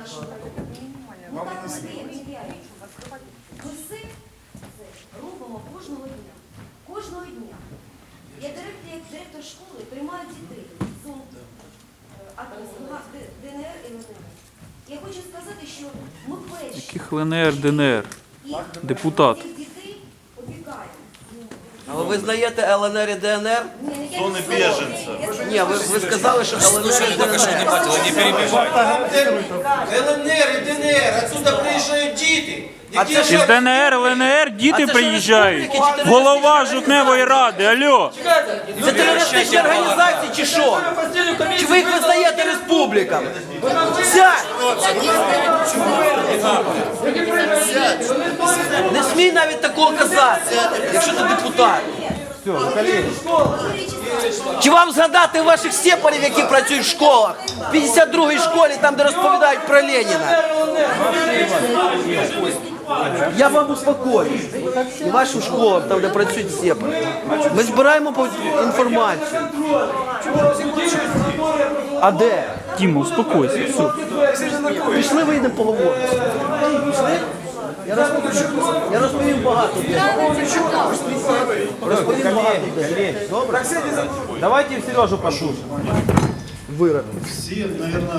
нашого. Ну так ми є, Ми все це робимо кожного дня. Кожного дня. Я директор, як директор школи приймаю дітей з зон е, ДНР і ЛНР. Я хочу сказати, що ми перші. Яких ЛНР, ДНР? Депутат. цих дітей опікаємо. А ви визнаєте ЛНР і ДНР? Ні, Зони не знаю. біженців. Я сказала, Ні, ви, ви сказали, що ЛНР і ДНР. ЛНР і ДНР, отсюда приїжджають діти. А це Із ДНР, ЛНР діти приїжджають. Голова жовтневої ради. Алло. Це терористичні організації чи що? Чи ви їх визнаєте республіками? Сядь! Не смій навіть такого казати, якщо ти депутат. Чи вам згадати ваших сепарів, які працюють в школах? В 52-й школі, там, де розповідають про Леніна. Я вам успокою. І вашу школу, там, де працюють сепари. Ми збираємо по- інформацію. А де? Тімо, успокойся. Все. Пішли вийдемо поговоримо. Я розповім, я розповім багато. Розповім багато. Добре? Давайте в Сережу послушаем. Вирок. Всі, мабуть,